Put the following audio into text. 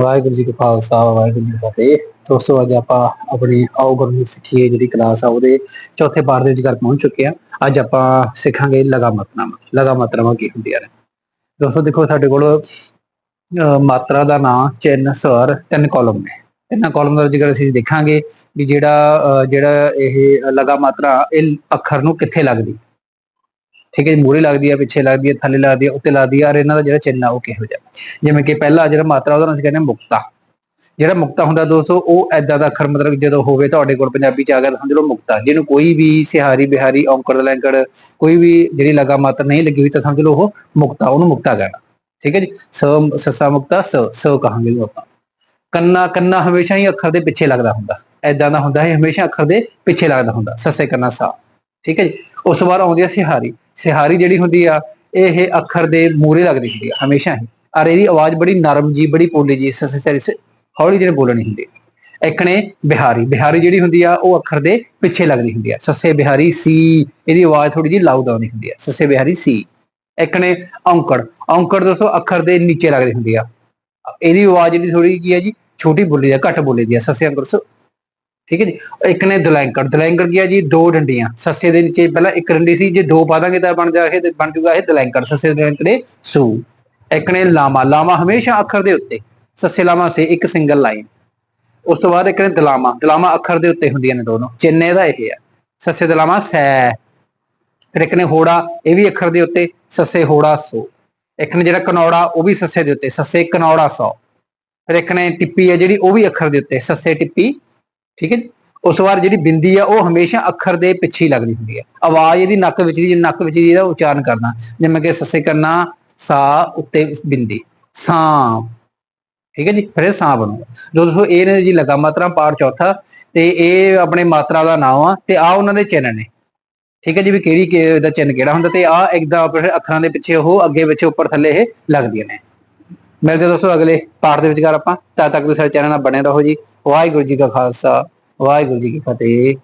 ਵਾਹਿਗੁਰੂ ਜੀ ਕਾ ਖਾਲਸਾ ਵਾਹਿਗੁਰੂ ਜੀ ਕੀ ਫਤਿਹ। ਦੋਸਤੋ ਅੱਜ ਆਪਾਂ ਆਪਣੀ ਆਓ ਗੁਰੂ ਸਿੱਖੀਏ ਜਿਹੜੀ ਕਲਾਸ ਆ ਉਹਦੇ ਚੌਥੇ ਪਾਠ ਦੇ ਵਿੱਚ ਪਹੁੰਚ ਚੁੱਕੇ ਆ। ਅੱਜ ਆਪਾਂ ਸਿੱਖਾਂਗੇ ਲਗਾ ਮਾਤਰਾਵਾਂ। ਲਗਾ ਮਾਤਰਾਵਾਂ ਕੀ ਹੁੰਦੀਆਂ ਨੇ? ਦੋਸਤੋ ਦੇਖੋ ਸਾਡੇ ਕੋਲ ਅਹ, ਮਾਤਰਾ ਦਾ ਨਾਮ ਚਿੰਨ ਸਵਰ ਤਿੰਨ ਕਾਲਮ ਨੇ। ਤਿੰਨਾਂ ਕਾਲਮ ਦਾ ਜ਼ਿਕਰ ਅਸੀਂ ਦੇਖਾਂਗੇ ਵੀ ਜਿਹੜਾ ਜਿਹੜਾ ਇਹ ਲਗਾ ਮਾਤਰਾ ਇਹ ਅੱਖਰ ਨੂੰ ਕਿੱਥੇ ਲੱਗਦੀ? ਠੀਕ ਹੈ ਜੀ ਮੂਰੇ ਲੱਗਦੀ ਹੈ ਪਿੱਛੇ ਲੱਗਦੀ ਹੈ ਥੱਲੇ ਲੱਗਦੀ ਹੈ ਉੱਤੇ ਲੱਗਦੀ ਹੈ ਔਰ ਇਹਨਾਂ ਦਾ ਜਿਹੜਾ ਚਿੰਨ ਆ, ਉਹ ਕਿਹੋ ਜਿਹਾ? ਜਿਵੇਂ ਕਿ ਪਹਿਲਾ ਜਿਹੜਾ ਮਾਤਰਾ ਉਹਦਾ ਅਸੀਂ ਕਹਿੰਦੇ ਹਾਂ ਮੁਕਤਾ। ਜਿਹੜਾ ਮੁਕਤਾ ਹੁੰਦਾ ਦੋਸਤੋ, ਉਹ ਐਦਾਂ ਦਾ ਅੱਖਰ ਮਤਲਬ ਜਦੋਂ ਹੋਵੇ ਤੁਹਾਡੇ ਕੋਲ ਪੰਜਾਬੀ ਚ ਆ ਗਿਆ ਸਮਝ ਲਓ ਮੁਕਤਾ। ਜਿਹਨੂੰ ਕੋਈ ਵੀ ਸਿਹਾਰੀ, ਬਿਹਾਰੀ, ਔਂਕੜ ਲੈਂਕੜ ਕੋਈ ਵੀ ਜਿਹੜੀ ਲਗਾ ਮਾਤਰ ਨਹੀਂ ਲੱਗੀ ਹੋਈ ਤਾਂ ਸਮਝ ਲਓ ਉਹ ਮੁਕਤਾ, ਉਹਨੂੰ ਮੁਕਤਾ ਕਹਿਣਾ। ਠੀਕ ਹੈ ਜੀ? ਸ, ਸਸਾ ਮੁਕਤਾ, ਸ ਸ ਕਹਾਂਗੇ ਉਹਨੂੰ ਆਪਾਂ। ਕੰਨਾ ਕੰਨਾ ਹਮੇਸ਼ਾ ਹੀ ਅੱਖਰ ਦੇ ਪਿੱਛੇ ਲੱਗਦਾ ਹੁੰਦਾ। ਐਦਾਂ ਦਾ ਹੁੰਦਾ ਹੈ, ਹਮੇਸ਼ਾ ਅੱਖਰ ਦੇ ਪਿੱਛੇ ਲੱਗਦਾ ਹੁੰਦਾ। ਸੱਸੇ ਕੰਨਾ ਸਾ। ਠੀਕ ਹੈ ਜੀ? ਉਸ ਤੋਂ ਬਾਅਦ ਆਉਂਦੀ ਹੈ ਸਿਹਾਰੀ। ਸਿਹਾਰੀ ਜਿਹੜੀ ਹੁੰਦੀ ਆ, ਇਹ ਅੱਖਰ ਦੇ ਮੂਰੇ ਲੱਗਦੀ ਹੁੰਦੀ ਆ, ਹਮੇਸ਼ਾ ਹੀ। ਔਰ ਇਹਦੀ ਆਵਾਜ਼ ਬੜੀ ਨਰਮ ਜੀ, ਬੜੀ ਪੋਲੀ ਜੀ ਸੱਸੇ ਸਰੀ ਹੌਲੀ ਜਿਹੜੇ ਬੋਲਣੀ ਹੁੰਦੀ ਹੈ ਇੱਕ ਨੇ ਬਿਹਾਰੀ ਬਿਹਾਰੀ ਜਿਹੜੀ ਹੁੰਦੀ ਆ, ਉਹ ਅੱਖਰ ਦੇ ਪਿੱਛੇ ਲੱਗਦੀ ਹੁੰਦੀ ਆ। ਸੱਸੇ ਬਿਹਾਰੀ ਸੀ, ਇਹਦੀ ਆਵਾਜ਼ ਥੋੜੀ ਜਿਹੀ ਲਾਊਡ ਆਉਂਦੀ ਹੁੰਦੀ ਆ। ਸੱਸੇ ਬਿਹਾਰੀ ਸੀ। ਇੱਕ ਨੇ ਔਂਕੜ ਔਂਕੜ ਦੋਸਤੋ ਅੱਖਰ ਦੇ ਨੀਚੇ ਲੱਗਦੀ ਹੁੰਦੀ ਆ। ਇਹਦੀ ਆਵਾਜ਼ ਜਿਹੜੀ ਥੋੜੀ ਕੀ ਹੈ ਜੀ, ਛੋਟੀ ਬੋਲੀ ਆ, ਘੱਟ ਬੋਲੀ ਦੀ ਆ। ਸੱਸੇ ਅੰਕੜ ਸ ਠੀਕ ਹੈ ਜੀ? ਇੱਕ ਨੇ ਦਲੈਂਕੜ ਦਲੈਂਕੜ ਕੀ ਆ ਜੀ? ਦੋ ਡੰਡੀਆਂ। ਸੱਸੇ ਦੇ ਨੀਚੇ ਪਹਿਲਾਂ ਇੱਕ ਡੰਡੀ ਸੀ, ਜੇ ਦੋ ਪਾ ਦਾਂਗੇ ਤਾਂ ਬਣ ਜਾ ਇਹ ਬਣ ਜੂਗਾ ਇਹ ਦਲੈਂਕੜ। ਸੱਸੇ ਦਲੈਂਕੜੇ ਸੂ। ਇੱਕ ਨੇ ਲਾਮਾ। ਲਾਮਾ ਹਮੇਸ਼ਾ ਅੱਖਰ ਦੇ ਉੱਤੇ। ਸੱਸੇ ਲਾਮਾ ਸੇ, ਇੱਕ ਸਿੰਗਲ ਲਾਈਨ। ਉਸ ਤੋਂ ਬਾਅਦ ਇੱਕ ਨੇ ਦਲਾਮਾ। ਦਲਾਮਾ ਅੱਖਰ ਦੇ ਉੱਤੇ ਹੁੰਦੀਆਂ ਨੇ ਦੋਨੋਂ। ਚਿੰਨੇ ਦਾ ਇਹ ਆ। ਸੱਸੇ ਦਲਾਮਾ ਸੈ। ਫਿਰ ਇੱਕ ਨੇ ਹੋੜਾ, ਇਹ ਵੀ ਅੱਖਰ ਦੇ ਉੱਤੇ। ਸੱਸੇ ਹੋੜਾ ਸੋ। ਇੱਕ ਨੇ ਜਿਹੜਾ ਕਨੌੜਾ, ਉਹ ਵੀ ਸੱਸੇ ਦੇ ਉੱਤੇ। ਸੱਸੇ ਕਨੌੜਾ ਸੌ। ਫਿਰ ਇੱਕ ਨੇ ਟਿੱਪੀ ਹੈ ਜਿਹੜੀ, ਉਹ ਵੀ ਅੱਖਰ ਦੇ ਉੱਤੇ। ਸੱਸੇ ਟਿੱਪੀ ਠੀਕ ਹੈ ਜੀ? ਉਸ ਵਾਰ ਜਿਹੜੀ ਬਿੰਦੀ ਆ, ਉਹ ਹਮੇਸ਼ਾ ਅੱਖਰ ਦੇ ਪਿੱਛੇ ਹੀ ਲੱਗਦੀ ਹੁੰਦੀ ਹੈ ਆਵਾਜ਼ ਇਹਦੀ ਨੱਕ ਵਿੱਚ ਦੀ, ਨੱਕ ਵਿੱਚ ਦੀ ਇਹਦਾ ਉਚਾਰਨ ਕਰਨਾ। ਜਿਵੇਂ ਕਿ ਸੱਸੇ ਕਰਨਾ ਸਾ ਉੱਤੇ ਬਿੰਦੀ। ਸਾਂ। ਠੀਕ ਹੈ ਜੀ? ਫਿਰ ਇਹ ਸਾਂ ਬਣੂਗਾ ਜੋ ਦੋਸਤੋ, ਇਹ ਨੇ ਜੀ ਲਗਾ ਮਾਤਰਾ ਪਾਠ ਚੌਥਾ, ਤੇ ਇਹ ਆਪਣੇ ਮਾਤਰਾ ਦਾ ਨਾਮ ਆ, ਤੇ ਆ ਉਹਨਾਂ ਦੇ ਚਿੰਨ੍ਹ ਨੇ। ਠੀਕ ਹੈ ਜੀ? ਵੀ ਕਿਹੜੀ ਦਾ ਚਿੰਨ੍ਹ ਕਿਹੜਾ ਹੁੰਦਾ? ਤੇ ਆ ਇੱਕਦਮ ਅੱਖਰਾਂ ਦੇ ਪਿੱਛੇ ਉਹ, ਅੱਗੇ ਪਿੱਛੇ ਉੱਪਰ ਥੱਲੇ ਇਹ ਲੱਗਦੀਆਂ ਨੇ। ਮਿਲਦੇ ਹਾਂ ਦੋਸਤੋ ਅਗਲੇ ਪਾਠ ਦੇ ਵਿਚਕਾਰ ਆਪਾਂ। ਤਦ ਤੱਕ ਤੁਸੀਂ ਸਾਡੇ ਚੈਨਲ ਨਾਲ ਬਣੇ ਰਹੋ ਜੀ। ਵਾਹਿਗੁਰੂ ਜੀ ਕਾ ਖਾਲਸਾ, ਵਾਹਿਗੁਰੂ ਜੀ ਕੀ ਫਤਿਹ।